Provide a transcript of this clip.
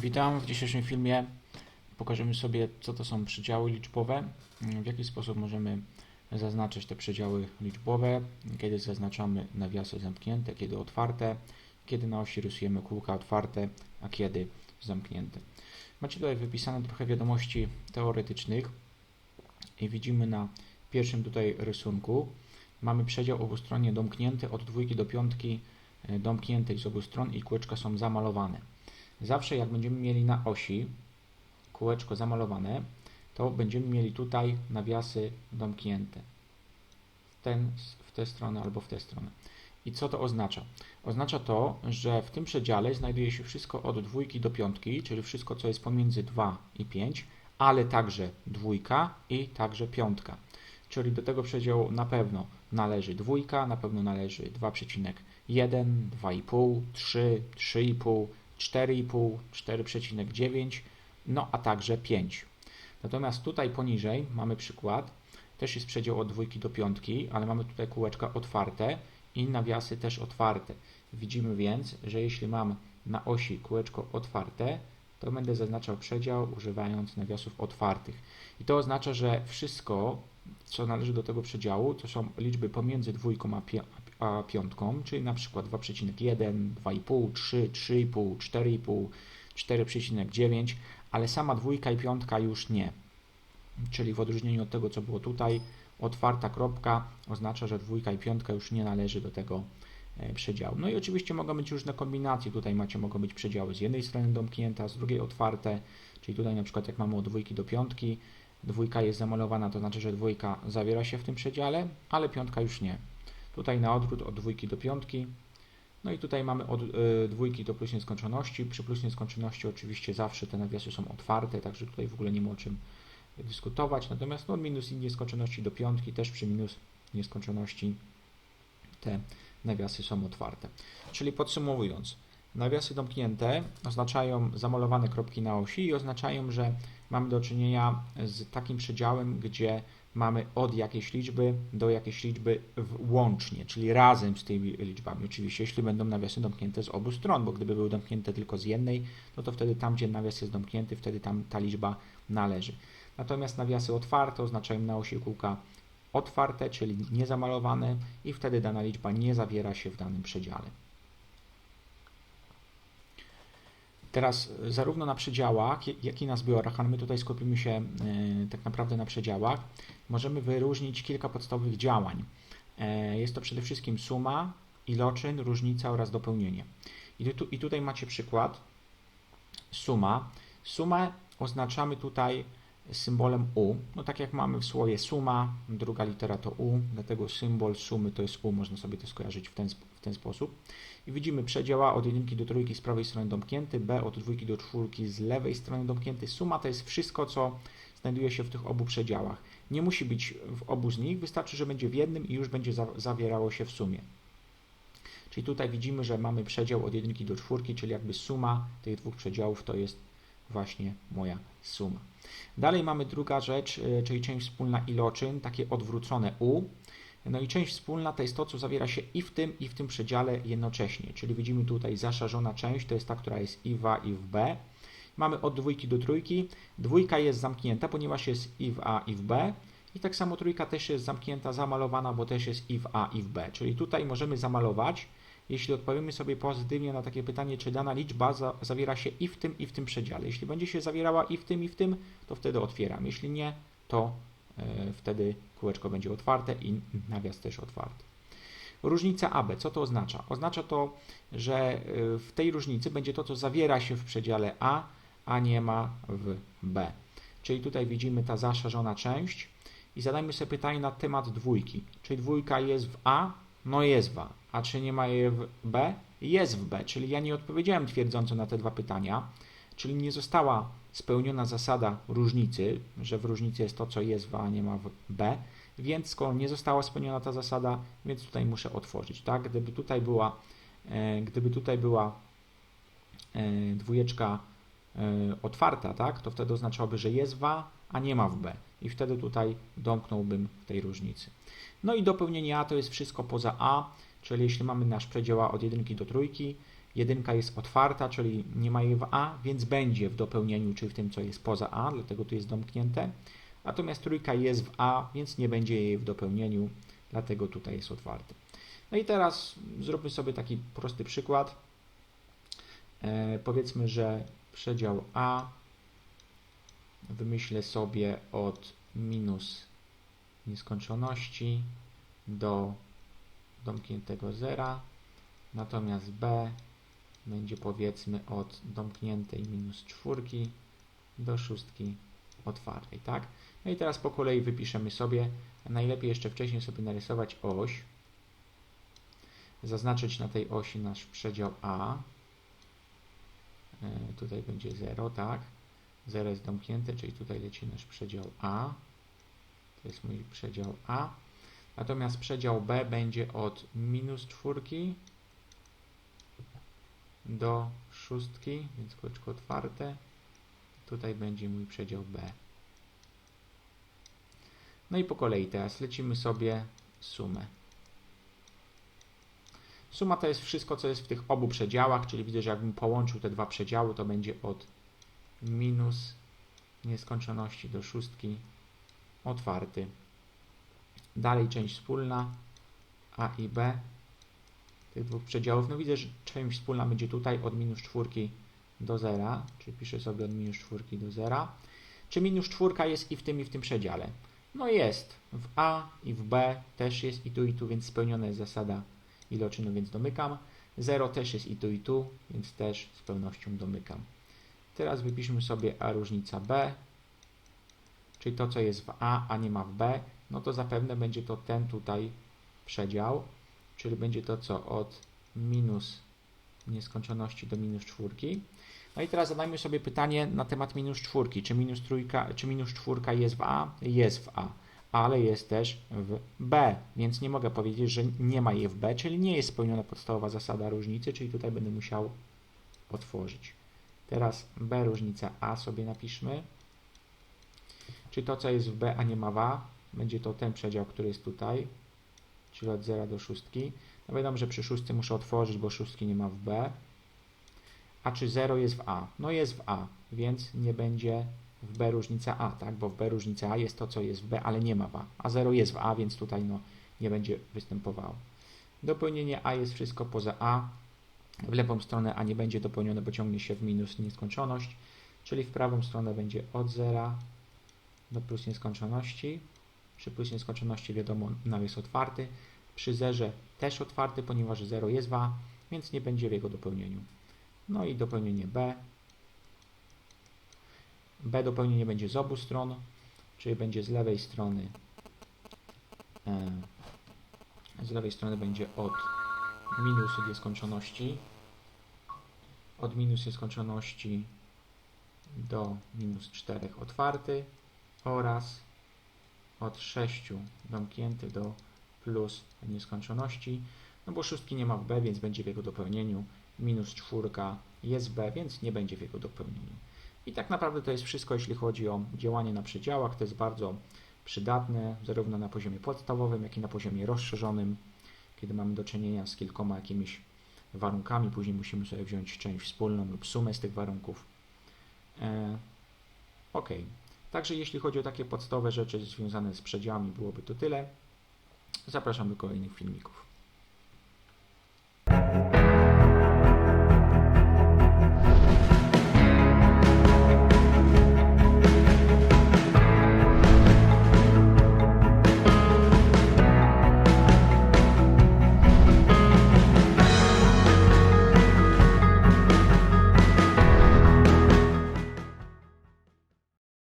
Witam. W dzisiejszym filmie pokażemy sobie, co to są przedziały liczbowe, w jaki sposób możemy zaznaczyć te przedziały liczbowe, kiedy zaznaczamy nawiasy zamknięte, kiedy otwarte, kiedy na osi rysujemy kółka otwarte, a kiedy zamknięte. Macie tutaj wypisane trochę wiadomości teoretycznych i widzimy na pierwszym tutaj rysunku mamy przedział obustronnie domknięty od dwójki do piątki e, domkniętych z obu stron i kółeczka są zamalowane. Zawsze jak będziemy mieli na osi kółeczko zamalowane, to będziemy mieli tutaj nawiasy domknięte. W, ten, w tę stronę albo w tę stronę. I co to oznacza? Oznacza to, że w tym przedziale znajduje się wszystko od dwójki do piątki, czyli wszystko, co jest pomiędzy 2 i 5, ale także dwójka i także piątka. Czyli do tego przedziału na pewno należy dwójka, na pewno należy 2,1, 2,5, 3, 3,5, 4,5, 4,9, no a także 5. Natomiast tutaj poniżej mamy przykład, też jest przedział od dwójki do piątki, ale mamy tutaj kółeczka otwarte i nawiasy też otwarte. Widzimy więc, że jeśli mam na osi kółeczko otwarte, to będę zaznaczał przedział używając nawiasów otwartych. I to oznacza, że wszystko, co należy do tego przedziału, to są liczby pomiędzy dwójką a, piątką, czyli na przykład 2,1, 2,5, 3, 3,5, 4,5, 4,9, ale sama dwójka i piątka już nie. Czyli w odróżnieniu od tego, co było tutaj, otwarta kropka oznacza, że dwójka i piątka już nie należy do tego e, przedziału. No i oczywiście mogą być różne kombinacje. Tutaj macie, mogą być przedziały z jednej strony domknięte, z drugiej otwarte. Czyli tutaj na przykład jak mamy od dwójki do piątki, dwójka jest zamalowana, to znaczy, że dwójka zawiera się w tym przedziale, ale piątka już nie. Tutaj na odwrót od dwójki do piątki. No i tutaj mamy od y, dwójki do plus nieskończoności. Przy plus nieskończoności oczywiście zawsze te nawiasy są otwarte, także tutaj w ogóle nie ma o czym dyskutować. Natomiast no, od minus nieskończoności do piątki też przy minus nieskończoności te nawiasy są otwarte. Czyli podsumowując, nawiasy domknięte oznaczają zamalowane kropki na osi i oznaczają, że mamy do czynienia z takim przedziałem, gdzie mamy od jakiejś liczby do jakiejś liczby łącznie, czyli razem z tymi liczbami. Oczywiście, jeśli będą nawiasy domknięte z obu stron, bo gdyby były domknięte tylko z jednej, no to wtedy tam, gdzie nawias jest domknięty, wtedy tam ta liczba należy. Natomiast nawiasy otwarte oznaczają na osi kółka otwarte, czyli niezamalowane i wtedy dana liczba nie zawiera się w danym przedziale. Teraz zarówno na przedziałach, jak i na zbiorach, ale my tutaj skupimy się e, tak naprawdę na przedziałach, możemy wyróżnić kilka podstawowych działań. E, jest to przede wszystkim suma, iloczyn, różnica oraz dopełnienie. I, tu, i tutaj macie przykład. Suma. Sumę oznaczamy tutaj symbolem U. No tak jak mamy w słowie suma, druga litera to U, dlatego symbol sumy to jest U, można sobie to skojarzyć w ten, w ten sposób. I widzimy przedziała od jedynki do trójki z prawej strony domknięty, B od dwójki do czwórki z lewej strony domknięty. Suma to jest wszystko, co znajduje się w tych obu przedziałach. Nie musi być w obu z nich, wystarczy, że będzie w jednym i już będzie zawierało się w sumie. Czyli tutaj widzimy, że mamy przedział od jedynki do czwórki, czyli jakby suma tych dwóch przedziałów to jest właśnie moja suma. Dalej mamy druga rzecz, y, czyli część wspólna iloczyn, takie odwrócone u. No i część wspólna to jest to, co zawiera się i w tym, i w tym przedziale jednocześnie. Czyli widzimy tutaj zaszarzona część, to jest ta, która jest i w A, i w B. Mamy od dwójki do trójki. Dwójka jest zamknięta, ponieważ jest i w A, i w B. I tak samo trójka też jest zamknięta, zamalowana, bo też jest i w A, i w B. Czyli tutaj możemy zamalować jeśli odpowiemy sobie pozytywnie na takie pytanie, czy dana liczba za, zawiera się i w tym, i w tym przedziale. Jeśli będzie się zawierała i w tym, i w tym, to wtedy otwieram. Jeśli nie, to e, wtedy kółeczko będzie otwarte i nawias też otwarty. Różnica AB, co to oznacza? Oznacza to, że e, w tej różnicy będzie to, co zawiera się w przedziale A, a nie ma w B. Czyli tutaj widzimy ta zaszarzona część i zadajmy sobie pytanie na temat dwójki. Czy dwójka jest w A, no jest w A. Czy nie ma jej w B? Jest w B, czyli ja nie odpowiedziałem twierdząco na te dwa pytania, czyli nie została spełniona zasada różnicy, że w różnicy jest to, co jest w A, nie ma w B, więc skoro nie została spełniona ta zasada, więc tutaj muszę otworzyć, tak? Gdyby tutaj była, e, gdyby tutaj była e, dwójeczka otwarta, tak? To wtedy oznaczałoby, że jest w A, a nie ma w B. I wtedy tutaj domknąłbym tej różnicy. No i dopełnienie A to jest wszystko poza A, czyli jeśli mamy nasz przedział A od jedynki do trójki Jedynka jest otwarta, czyli nie ma jej w A, więc będzie w dopełnieniu, czyli w tym, co jest poza A, dlatego tu jest domknięte. Natomiast trójka jest w A, więc nie będzie jej w dopełnieniu, dlatego tutaj jest otwarty. No i teraz zróbmy sobie taki prosty przykład. E, powiedzmy, że przedział A wymyślę sobie od minus nieskończoności do domkniętego zera, natomiast B będzie powiedzmy od domkniętej minus czwórki do szóstki otwartej, tak? No i teraz po kolei wypiszemy sobie, najlepiej jeszcze wcześniej sobie narysować oś, zaznaczyć na tej osi nasz przedział A, tutaj będzie 0, tak? 0 jest domknięte, czyli tutaj leci nasz przedział A, to jest mój przedział A, natomiast przedział B będzie od minus czwórki do szóstki, więc kółeczko otwarte. Tutaj będzie mój przedział B. No i po kolei teraz lecimy sobie sumę. Suma to jest wszystko, co jest w tych obu przedziałach, czyli widzę, że jakbym połączył te dwa przedziały, to będzie od minus nieskończoności do szóstki otwarty. Dalej część wspólna A i B tych dwóch przedziałów. No widzę, że część wspólna będzie tutaj od minus czwórki do zera, czyli piszę sobie od minus czwórki do zera. Czy minus czwórka jest i w tym, i w tym przedziale? No jest. W A i w B też jest i tu, i tu, więc spełniona jest zasada iloczynu, więc domykam. 0 też jest i tu, i tu, więc też z pełnością domykam. Teraz wypiszmy sobie A różnica B, czyli to, co jest w A, a nie ma w B, no to zapewne będzie to ten tutaj przedział, czyli będzie to co od minus nieskończoności do minus czwórki. No i teraz zadajmy sobie pytanie na temat minus czwórki. Czy minus, trójka, czy minus czwórka jest w A? Jest w A, ale jest też w B, więc nie mogę powiedzieć, że nie ma jej w B, czyli nie jest spełniona podstawowa zasada różnicy, czyli tutaj będę musiał otworzyć. Teraz B różnica A sobie napiszmy. Czyli to, co jest w B, a nie ma w A, będzie to ten przedział, który jest tutaj, czyli od 0 do 6. No wiadomo, że przy 6 muszę otworzyć, bo 6 nie ma w B. A czy 0 jest w A? No jest w A, więc nie będzie w B różnica A, tak? Bo w B różnica A jest to, co jest w B, ale nie ma w A. A 0 jest w A, więc tutaj no, nie będzie występowało. Dopełnienie A jest wszystko poza A. W lewą stronę A nie będzie dopełnione, bo ciągnie się w minus nieskończoność, czyli w prawą stronę będzie od 0 do plus nieskończoności. Przy plus nieskończoności wiadomo, nawias otwarty. Przy zerze też otwarty, ponieważ 0 jest w A, więc nie będzie w jego dopełnieniu. No i dopełnienie B. B dopełnienie będzie z obu stron, czyli będzie z lewej strony e, z lewej strony będzie od minus nieskończoności od minus nieskończoności do minus 4 otwarty oraz od 6 domknięty do plus nieskończoności, no bo szóstki nie ma w B, więc będzie w jego dopełnieniu, minus czwórka jest B, więc nie będzie w jego dopełnieniu. I tak naprawdę to jest wszystko, jeśli chodzi o działanie na przedziałach. To jest bardzo przydatne, zarówno na poziomie podstawowym, jak i na poziomie rozszerzonym, kiedy mamy do czynienia z kilkoma jakimiś warunkami. Później musimy sobie wziąć część wspólną lub sumę z tych warunków. E, ok. Także jeśli chodzi o takie podstawowe rzeczy związane z przedziałami, byłoby to tyle. Zapraszam do kolejnych filmików.